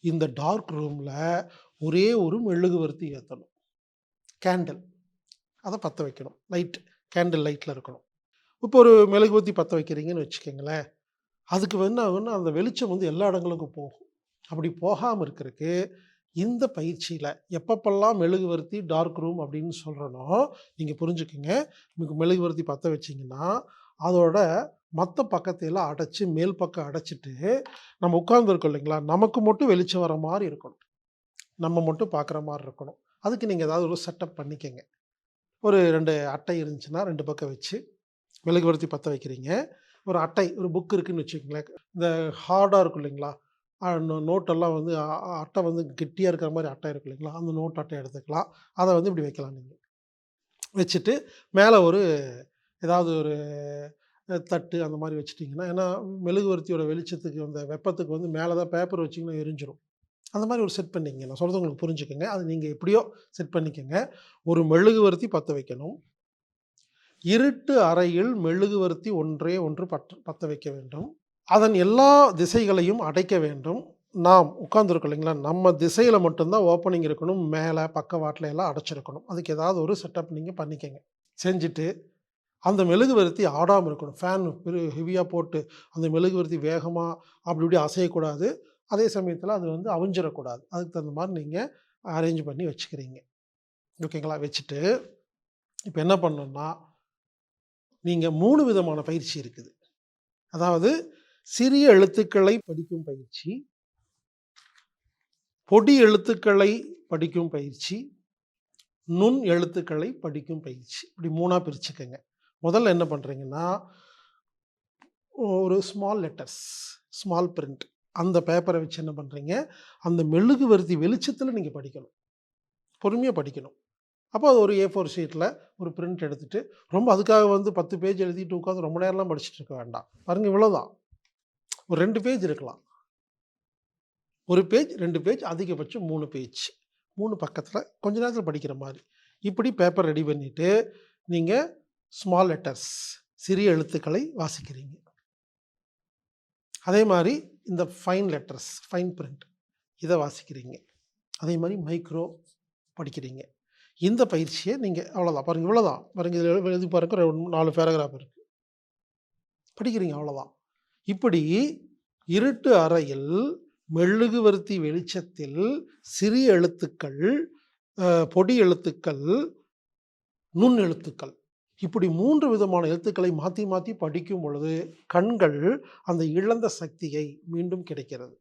இந்த டார்க் ரூமில் ஒரே ஒரு மெழுகுவர்த்தி ஏற்றணும் கேண்டில் அதை பற்ற வைக்கணும். லைட் கேண்டில் லைட்டில் இருக்கணும். இப்போ ஒரு மெழுகுவர்த்தி பற்ற வைக்கிறீங்கன்னு வச்சுக்கோங்களேன். அதுக்கு வந்து ஆகும்னா அந்த வெளிச்சம் வந்து எல்லா இடங்களுக்கும் போகும். அப்படி போகாமல் இருக்கிறதுக்கு இந்த பயிற்சியில் எப்பப்பெல்லாம் மெழுகுவர்த்தி டார்க் ரூம் அப்படின்னு சொல்கிறனோ நீங்கள் புரிஞ்சுக்கோங்க. உங்களுக்கு மெழுகுவர்த்தி பற்ற வச்சிங்கன்னா அதோட மற்ற பக்கத்தையெல்லாம் அடைச்சி மேல் பக்கம் அடைச்சிட்டு நம்ம உட்கார்ந்துருக்கோம் இல்லைங்களா? நமக்கு மட்டும் வெளிச்சம் வர மாதிரி இருக்கணும். நம்ம மட்டும் பார்க்குற மாதிரி இருக்கணும். அதுக்கு நீங்கள் ஏதாவது ஒரு செட்டப் பண்ணிக்கங்க. ஒரு ரெண்டு அட்டை இருந்துச்சுன்னா ரெண்டு பக்கம் வச்சு மெழுகுவர்த்தி பற்ற வைக்கிறீங்க. ஒரு அட்டை ஒரு புக் இருக்குன்னு வச்சுக்கோங்களேன். இந்த ஹார்டாக இருக்கும் இல்லைங்களா? நோட்டெல்லாம் வந்து அட்டை வந்து கெட்டியாக இருக்கிற மாதிரி அட்டை இருக்கு இல்லைங்களா? அந்த நோட் அட்டை எடுத்துக்கலாம். அதை வந்து இப்படி வைக்கலாம் நீங்கள் வச்சுட்டு மேலே ஒரு ஏதாவது ஒரு தட்டு அந்த மாதிரி வச்சுட்டிங்கன்னா ஏன்னா மெழுகுவர்த்தியோட வெளிச்சத்துக்கு அந்த வெப்பத்துக்கு வந்து மேலே தான் பேப்பர் வச்சிங்கன்னா எரிஞ்சிடும் அந்த மாதிரி ஒரு செட் பண்ணிக்கங்க. நான் சொல்கிறது உங்களுக்கு புரிஞ்சுக்கோங்க. அது நீங்கள் எப்படியோ செட் பண்ணிக்கோங்க. ஒரு மெழுகுவர்த்தி பற்ற வைக்கணும். இருட்டு அறையில் மெழுகுவர்த்தி ஒன்றே ஒன்று பற்ற பற்ற வைக்க வேண்டும். அதன் எல்லா திசைகளையும் அடைக்க வேண்டும். நாம் உட்காந்துருக்கோம் இல்லைங்களா? நம்ம திசையில் மட்டும்தான் ஓப்பனிங் இருக்கணும். மேலே பக்கவாட்டில் எல்லாம் அடைச்சிருக்கணும். அதுக்கு ஏதாவது ஒரு செட்டப் நீங்கள் பண்ணிக்கங்க. செஞ்சுட்டு அந்த மெழுகுவர்த்தி ஆடாமல் இருக்கணும். ஃபேன் பெரு ஹெவியாக போட்டு அந்த மெழுகுவர்த்தி வேகமாக அப்படி இப்படி அசையக்கூடாது. அதே சமயத்தில் அது வந்து அவிஞ்சிடக்கூடாது அதுக்கு தகுந்த மாதிரி நீங்கள் அரேஞ்ச் பண்ணி வச்சுக்கிறீங்க. ஓகேங்களா வச்சுட்டு இப்போ என்ன பண்ணணும்னா நீங்கள் மூணு விதமான பயிற்சி இருக்குது. அதாவது சிறிய எழுத்துக்களை படிக்கும் பயிற்சி பொடி எழுத்துக்களை படிக்கும் பயிற்சி நுண் எழுத்துக்களை படிக்கும் பயிற்சி. இப்படி மூணாக பிரிச்சுக்கோங்க. முதல்ல என்ன பண்ணுறீங்கன்னா ஒரு ஸ்மால் லெட்டர்ஸ் ஸ்மால் பிரிண்ட் அந்த பேப்பரை வச்சு என்ன பண்ணுறீங்க அந்த மெழுகுவர்த்தி வெளிச்சத்தில் நீங்கள் படிக்கணும். பொறுமையாக படிக்கணும். அப்போ அது ஒரு ஏ ஃபோர் ஷீட்டில் ஒரு பிரிண்ட் எடுத்துகிட்டு ரொம்ப அதுக்காக வந்து பத்து பேஜ் எழுதிட்டு உட்காந்து ரொம்ப நேரம்லாம் படிச்சுட்டு இருக்க வேண்டாம். பாருங்கள் இவ்வளோதான் ஒரு ரெண்டு பேஜ் இருக்கலாம். ஒரு பேஜ் ரெண்டு பேஜ் அதிகபட்சம் மூணு பேஜ் மூணு பக்கத்தில் கொஞ்ச நேரத்தில் படிக்கிற மாதிரி. இப்படி பேப்பர் ரெடி பண்ணிவிட்டு நீங்கள் ஸ்மால் லெட்டர்ஸ் சிறிய எழுத்துக்களை வாசிக்கிறீங்க. அதே மாதிரி இந்த ஃபைன் லெட்டர்ஸ் ஃபைன் பிரிண்ட் இதை வாசிக்கிறீங்க. அதே மாதிரி மைக்ரோ படிக்கிறீங்க. இந்த பயிற்சியை நீங்கள் அவ்வளோதான் பாருங்க இவ்வளோதான் பாருங்க இதில் எழுதி பாருங்க ரெண்டு நாலு பேராகிராஃப் இருக்குது படிக்கிறீங்க அவ்வளோதான் இப்படி இருட்டு அறையில் மெழுகுவர்த்தி வெளிச்சத்தில் சிறிய எழுத்துக்கள் பொடி எழுத்துக்கள் நுண் எழுத்துக்கள் இப்படி மூன்று விதமான எழுத்துக்களை மாற்றி மாற்றி படிக்கும் பொழுது கண்கள் அந்த இழந்த சக்தியை மீண்டும் கிடைக்கிறது.